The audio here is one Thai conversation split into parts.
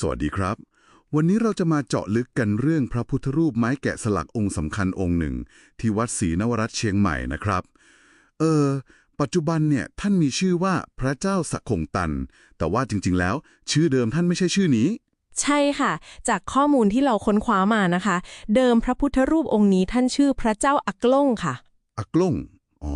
สวัสดีครับ วันนี้เราจะมาเจาะลึกกันเรื่องพระพุทธรูปไม้แกะสลักองค์สำคัญองค์หนึ่ง ที่วัดศรีนวรัตน์เชียงใหม่นะครับ เออ ปัจจุบันเนี่ยท่านมีชื่อว่าพระเจ้าสักคงตัน แต่ว่าจริง ๆ แล้ว ชื่อเดิมท่านไม่ใช่ชื่อนี้ ใช่ค่ะ จากข้อมูลที่เราค้นคว้ามานะคะ เดิมพระพุทธรูปองค์นี้ท่านชื่อพระเจ้าอักล่งค่ะ อักล่งอ๋อ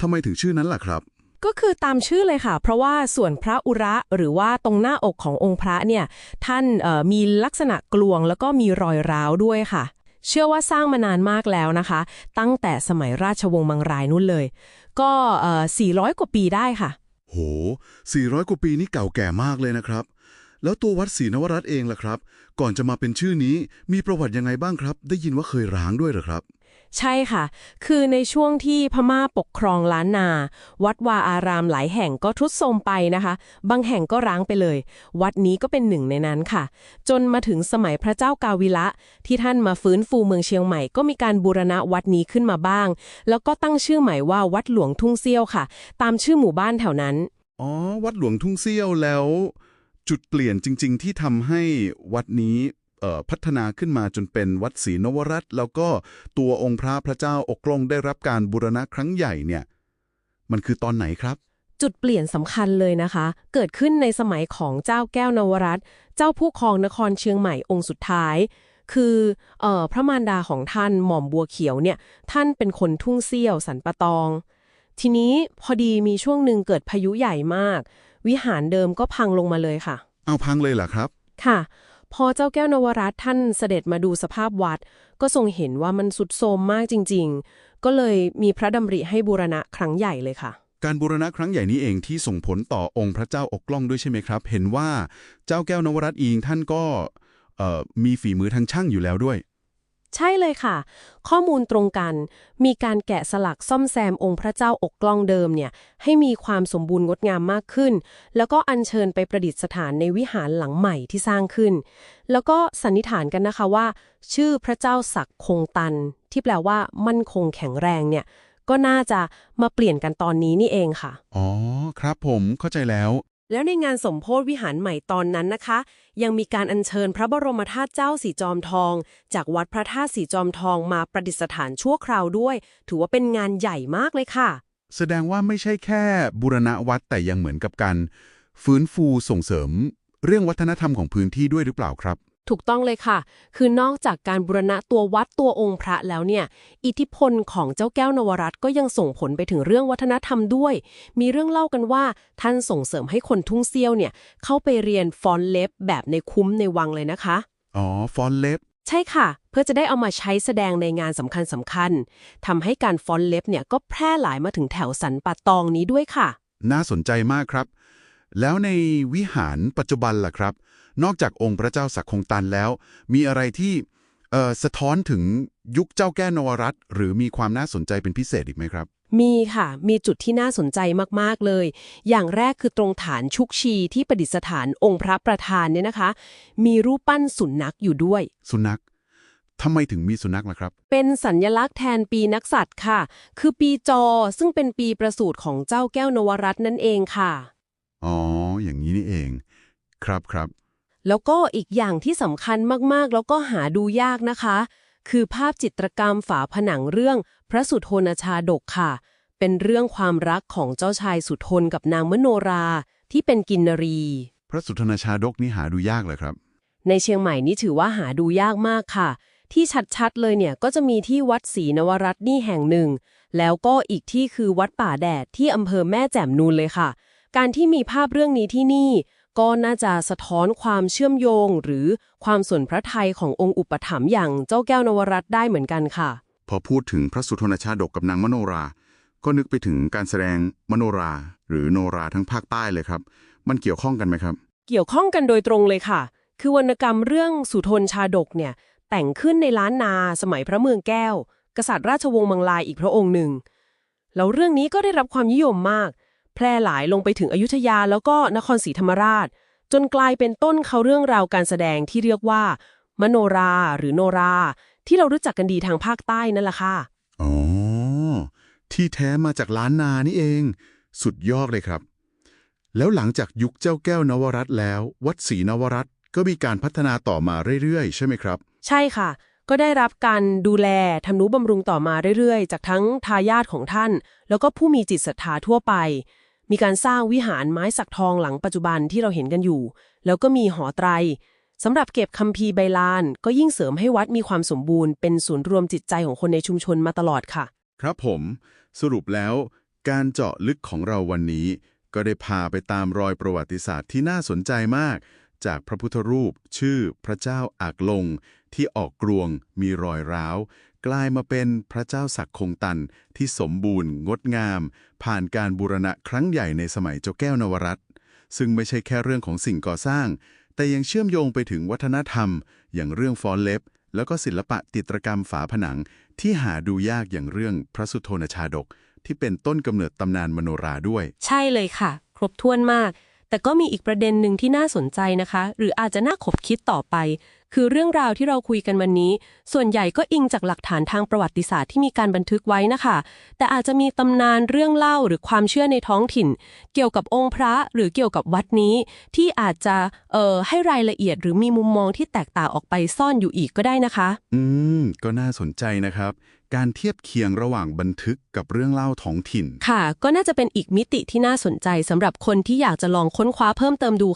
ทำไมถึงชื่อนั้นล่ะครับ ก็คือตามชื่อเลยค่ะ เพราะว่าส่วนพระอุระหรือว่าตรงหน้าอกขององค์พระเนี่ยท่านมีลักษณะกลวงแล้วก็มีรอยร้าวด้วยค่ะ เชื่อว่าสร้างมานานมากแล้วนะคะ ตั้งแต่สมัยราชวงศ์มังรายนู่นเลย ก็เอ่อ400 กว่าปีได้ค่ะ โห 400 กว่าปีนี่เก่าแก่มากเลยนะครับ แล้วตัววัดศรีนวรัตน์เองล่ะครับ ก่อนจะมาเป็นชื่อนี้มีประวัติยังไงบ้างครับ ได้ยินว่าเคยร้างด้วยหรือครับ ใช่ค่ะ คือในช่วงที่พม่าปกครองล้านนา วัดวาอารามหลายแห่งก็ทรุดโทรมไปนะคะ บางแห่งก็ร้างไปเลย วัดนี้ก็เป็นหนึ่งในนั้นค่ะ จนมาถึงสมัยพระเจ้ากาวิละ ที่ท่านมาฟื้นฟูเมืองเชียงใหม่ ก็มีการบูรณะวัดนี้ขึ้นมาบ้าง แล้วก็ตั้งชื่อใหม่ว่าวัดหลวงทุ่งเซี่ยวค่ะ ตามชื่อหมู่บ้านแถวนั้น อ๋อ วัดหลวงทุ่งเซี่ยวแล้ว จุดเปลี่ยนจริง ๆ ที่ทำให้วัดนี้ พัฒนาขึ้นมาจนเป็นวัดศรีนวรัตน์แล้วก็ตัวองค์พระพระเจ้าอกลงได้รับการบูรณะครั้งใหญ่เนี่ยมันคือตอนไหนครับ จุดเปลี่ยนสำคัญเลยนะคะ เกิดขึ้นในสมัยของเจ้าแก้วนวรัตน์เจ้าผู้ครองนครเชียงใหม่องค์สุดท้าย คือเอ่อพระมารดาของท่านหม่อมบัวเขียวเนี่ยท่านเป็นคนทุ่งเซี่ยวสันปะตอง ทีนี้พอดีมีช่วงหนึ่งเกิดพายุใหญ่มาก วิหารเดิมก็พังลงมาเลยค่ะ เอาพังเลยเหรอครับค่ะ พอเจ้าแก้วนวรัตท่านเสด็จมาดูสภาพวัด ก็ทรงเห็นว่ามันสุดโทรมมากจริง ๆ ก็เลยมีพระดำริให้บูรณะครั้งใหญ่เลยค่ะ การบูรณะครั้งใหญ่นี้เองที่ส่งผลต่อองค์พระเจ้าอกกล้องด้วยใช่ไหมครับ เห็นว่าเจ้าแก้วนวรัตน์เองท่านก็มีฝีมือทางช่างอยู่แล้วด้วย ใช่เลยค่ะ ข้อมูลตรงกัน มีการแกะสลักซ่อมแซมองค์พระเจ้าอกกล้องเดิมเนี่ย ให้มีความสมบูรณ์งดงามมากขึ้น แล้วก็อัญเชิญไปประดิษฐานในวิหารหลังใหม่ที่สร้างขึ้น แล้วก็สันนิษฐานกันนะคะว่า ชื่อพระเจ้าศักดิ์คงตัน ที่แปลว่ามั่นคงแข็งแรงเนี่ย ก็น่าจะมาเปลี่ยนกันตอนนี้นี่เองค่ะ อ๋อ ครับผมเข้าใจแล้ว แล้วในงานสมโพธิวิหารใหม่ตอนนั้นนะคะ ยังมีการอัญเชิญพระบรมธาตุเจ้าสีจอมทอง จากวัดพระธาตุสีจอมทองมาประดิษฐานชั่วคราวด้วย ถือว่าเป็นงานใหญ่มากเลยค่ะ แสดงว่าไม่ใช่แค่บูรณะวัดแต่ยังเหมือนกับการฟื้นฟูส่งเสริม เรื่องวัฒนธรรมของพื้นที่ด้วยหรือเปล่าครับ ถูกต้องเลยค่ะ คือนอกจากการบูรณะตัววัดตัวองค์พระแล้วเนี่ย อิทธิพลของเจ้าแก้วนวรัตน์ก็ยังส่งผลไปถึงเรื่องวัฒนธรรมด้วย มีเรื่องเล่ากันว่าท่านส่งเสริมให้คนทุ่งเซี่ยวเนี่ยเข้าไปเรียนฟอนต์เล็บแบบในคุ้มในวังเลยนะคะ อ๋อ ฟอนต์เล็บ ใช่ค่ะ เพื่อจะได้เอามาใช้แสดงในงานสำคัญสำคัญทำให้การฟอนต์เล็บเนี่ยก็แพร่หลายมาถึงแถวสันป่าตองนี้ด้วยค่ะ น่าสนใจมากครับ แล้วในวิหารปัจจุบันล่ะครับ นอกจากองค์พระเจ้าสักคงตันแล้ว มีอะไรที่เอ่อสะท้อนถึงยุคเจ้าแก้วนวรัตน์หรือมีความน่าสนใจเป็นพิเศษอีกไหมครับ มีค่ะ มีจุดที่น่าสนใจมาก ๆ เลย อย่างแรกคือตรงฐานชุกชีที่ประดิษฐานองค์พระประธานเนี่ยนะคะ มีรูปปั้นสุนัขอยู่ด้วย สุนัขทำไมถึงมีสุนัขล่ะครับ เป็นสัญญลักษณ์แทนปีนักษัตริย์ค่ะ คือปีจอซึ่งเป็นปีประสูติของเจ้าแก้วนวรัตน์นั่นเองค่ะ อ๋อ อย่างนี้นี่เอง ครับครับ แล้วก็อีกอย่างที่สำคัญมากๆ แล้วก็หาดูยากนะคะ คือภาพจิตรกรรมฝาผนังเรื่องพระสุทนชาดกค่ะ เป็นเรื่องความรักของเจ้าชายสุทนกับนางมโนรา ที่เป็นกินนรี พระสุทนชาดกนี่หาดูยากเลยครับ ในเชียงใหม่นี่ถือว่าหาดูยากมากค่ะ ที่ชัดๆเลยเนี่ยก็จะมีที่วัดศรีนวรัตน์นี่แห่งหนึ่ง แล้วก็อีกที่คือวัดป่าแดดที่อำเภอแม่แจ่มนูนเลยค่ะ การที่มีภาพเรื่องนี้ที่นี่ ก็น่าจะสะท้อนความเชื่อมโยง หรือความสนพระทัยขององค์อุปถัมภ์อย่างเจ้าแก้วนวรัตน์ได้เหมือนกันค่ะ พอพูดถึงพระสุทนชาดกกับนางมโนรา ก็นึกไปถึงการแสดงมโนรา หรือโนราทั้งภาคใต้เลยครับ มันเกี่ยวข้องกันไหมครับ เกี่ยวข้องกันโดยตรงเลยค่ะ คือวรรณกรรมเรื่องสุทนชาดกเนี่ยแต่งขึ้นในล้านนาสมัยพระเมืองแก้ว กษัตริย์ราชวงศ์มังลายอีกพระองค์หนึ่งแล้วเรื่องนี้ก็ได้รับความนิยมมาก แพร่หลายลงไปถึงอยุธยาแล้วก็นครศรีธรรมราช จนกลายเป็นต้นเขาเรื่องราวการแสดงที่เรียกว่า มโนราหรือโนรา ที่เรารู้จักกันดีทางภาคใต้นั่นแหละค่ะอ๋อที่แท้มาจากล้านนานี่เอง สุดยอดเลยครับ แล้วหลังจากยุคเจ้าแก้วนวรัตน์แล้ว วัดศรีนวรัตน์ก็มีการพัฒนาต่อมาเรื่อยๆ ใช่ไหมครับ ใช่ค่ะ ก็ได้รับการดูแลทำนุบำรุงต่อมาเรื่อยๆ จากทั้งทายาทของท่าน แล้วก็ผู้มีจิตศรัทธาทั่วไป มีการสร้างวิหารไม้สักทองหลังปัจจุบันที่เราเห็นกันอยู่ แล้วก็มีหอไตรสำหรับเก็บคัมภีร์ใบลาน ก็ยิ่งเสริมให้วัดมีความสมบูรณ์เป็นศูนย์รวมจิตใจของคนในชุมชนมาตลอดค่ะ ครับผมสรุปแล้วการเจาะลึกของเราวันนี้ ก็ได้พาไปตามรอยประวัติศาสตร์ที่น่าสนใจมาก จากพระพุทธรูป ชื่อพระเจ้าอากลง ที่ออกกรวง มีรอยร้าว กลายมาเป็นพระเจ้าศักคงตันที่สมบูรณ์ งดงาม ผ่านการบูรณะครั้งใหญ่ในสมัยเจ้าแก้วนวรัตซึ่งไม่ใช่แค่เรื่องของสิ่งก่อสร้าง แต่ยังเชื่อมโยงไปถึงวัฒนธรรม อย่างเรื่องฟอนเล็บ แล้วก็ศิลปะจิตรกรรมฝาผนัง ที่หาดูยากอย่างเรื่องพระสุโธนชาดก ที่เป็นต้นกำเนิดตำนานมโนราด้วย ใช่เลยค่ะ ครบถ้วนมาก แต่ก็มีอีกประเด็นหนึ่งที่น่าสนใจนะคะ หรืออาจจะน่าขบคิดต่อไป คือเรื่องราวที่เราคุยกันวันนี้ ส่วนใหญ่ก็อิงจากหลักฐานทางประวัติศาสตร์ที่มีการบันทึกไว้นะคะ แต่อาจจะมีตำนานเรื่องเล่าหรือความเชื่อในท้องถิ่น เกี่ยวกับองค์พระหรือเกี่ยวกับวัดนี้ ที่อาจจะเอ่อให้รายละเอียดหรือมีมุมมองที่แตกต่างออกไปซ่อนอยู่อีกก็ได้นะคะ อืม ก็น่าสนใจนะครับ การเทียบเคียงระหว่างบันทึกกับเรื่องเล่าท้องถิ่น ค่ะ ก็น่าจะเป็นอีกมิติที่น่าสนใจสำหรับคนที่อยากจะลองค้นคว้าเพิ่มเติมดู